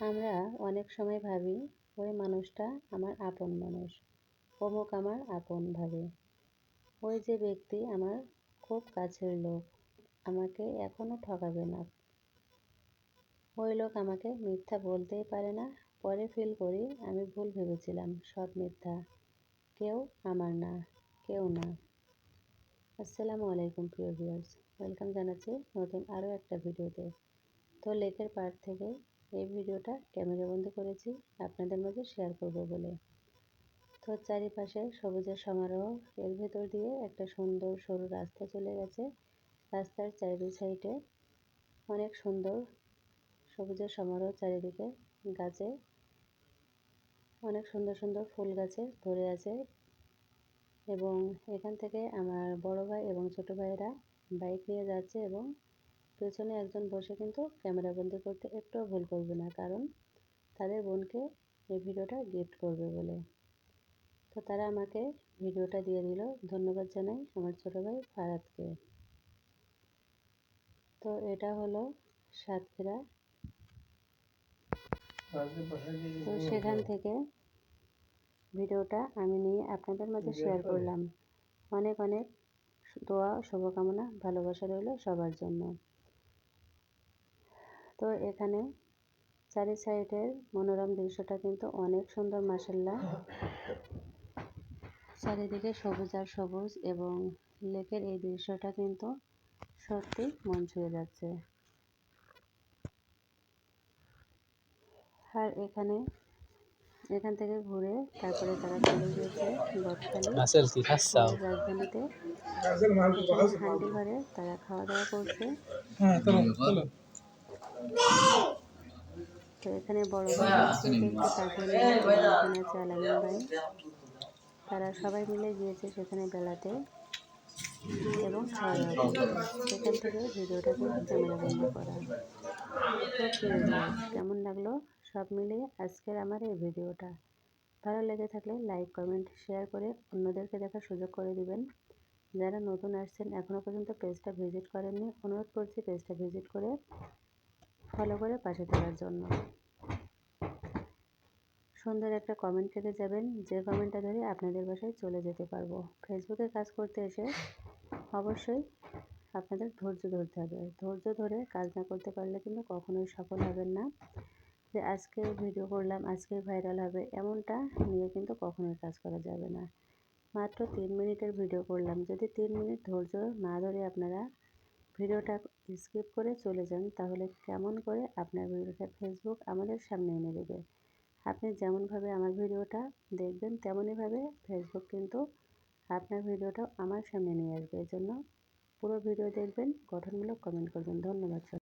আমরা অনেক সময় ভাবি, ওই মানুষটা আমার আপন মানুষ, অমুক আমার আপন ভাবে। ওই যে ব্যক্তি আমার খুব কাছের লোক, আমাকে এখনও ঠকাবে না। ওই লোক আমাকে মিথ্যা বলতেই পারে না, পরে ফিল করি আমি ভুল ভেবেছিলাম সব মিথ্যা। কেউ আমার না, কেউ না। আসসালামু আলাইকুম প্রিয় ভিউয়ার্স ওয়েলকাম জানাচ্ছি নতুন আরও একটা ভিডিওতে তো লেকের পাড় থেকে এই ভিডিওটা ক্যামেরাবন্দি করেছি, আপনাদের মধ্যে শেয়ার করব বলে। তো চারিপাশে সবুজের সমারোহ, এর ভেতর দিয়ে একটা সুন্দর সরু রাস্তা চলে গেছে। রাস্তার চারি সাইডে অনেক সুন্দর সবুজের সমারোহ চারিদিকে। গাছে অনেক সুন্দর সুন্দর ফুল গাছে ধরে আছে এবং এখান থেকে আমার বড় ভাই এবং ছোট ভাইয়েরা বাইক নিয়ে যাচ্ছে এবং পেছনে একজন বসে কিন্তু ক্যামেরা বন্দি করতে একটুও ভুল করবে না কারণ তাদের বোনকে এই ভিডিওটা গিফট করবে বলে। তো তারা আমাকে ভিডিওটা দিয়ে দিল। ধন্যবাদ জানাই আমার ছোট ভাই ফারাদকে। তো এটা হলো সাতক্ষীরা। তো সেখান থেকে ভিডিওটা আমি নিয়ে আপনাদের মাঝে শেয়ার করলাম। অনেক অনেক দোয়া শুভকামনা ভালোবাসা রইল সবার জন্য। তো এখানে চারি সাইডের মনোরম দৃশ্যটা কিন্তু অনেক সুন্দর মাসাল্লাহ চারিদিকে সবুজ আর সবুজ এবং লেকের এই দৃশ্যটা কিন্তু সত্যি মন ছুঁয়ে যাচ্ছে। আর এখানে এখান থেকে ঘুরে তারপরে তারা চলে গিয়েছে রাজধানীতে। হান্ডি ঘরে তারা খাওয়া দাওয়া করছে। হ্যাঁ, তো এখানে বড় ভাই এখানে আছে আলামিন ভাই তারা সবাই মিলে গিয়েছে সেখানে বেলাতে এবং খাওয়া দাওয়া সেখান থেকে ভিডিওটা কিন্তু ক্যামেরা বন্ধ করা। কেমন লাগল? সব মিলিয়ে আজকের আমার এই ভিডিওটা। ভালো লেগে থাকলে লাইক কমেন্ট শেয়ার করে অন্যদেরকে দেখার সুযোগ করে দিবেন। যারা নতুন আসছেন এখনও পর্যন্ত পেজটা ভিজিট করেননি অনুরোধ করছি পেজটা ভিজিট করে ফলো করে পাশে থাকার জন্য। সুন্দর একটা কমেন্ট রেখে যাবেন, যে কমেন্টটা ধরে আপনাদের বাসায় চলে যেতে পারব। ফেসবুকে কাজ করতে এসে অবশ্যই আপনাদের ধৈর্য ধরতে হবে। ধৈর্য ধরে কাজ না করতে পারলে কিন্তু কখনোই সফল হবেন না। যে আজকে ভিডিও করলাম, আজকে ভাইরাল হবে, এমনটা নিয়ে কিন্তু কখনোই কাজ করা যাবে না। মাত্র তিন মিনিটের ভিডিও করলাম। যদি তিন মিনিট ধৈর্য না ধরে আপনারা ভিডিওটা স্কিপ করে চলে যান, তাহলে কেমন করে আপনার ভিডিওটা ফেসবুক আমাদের সামনে এনে দেবে। আপনি যেমনভাবে আমার ভিডিওটা দেখবেন, তেমনইভাবে ফেসবুক কিন্তু আপনার ভিডিওটাও আমার সামনে নিয়ে আসবে। এই জন্য পুরো ভিডিও দেখবেন, গঠনমূলক কমেন্ট করবেন। ধন্যবাদ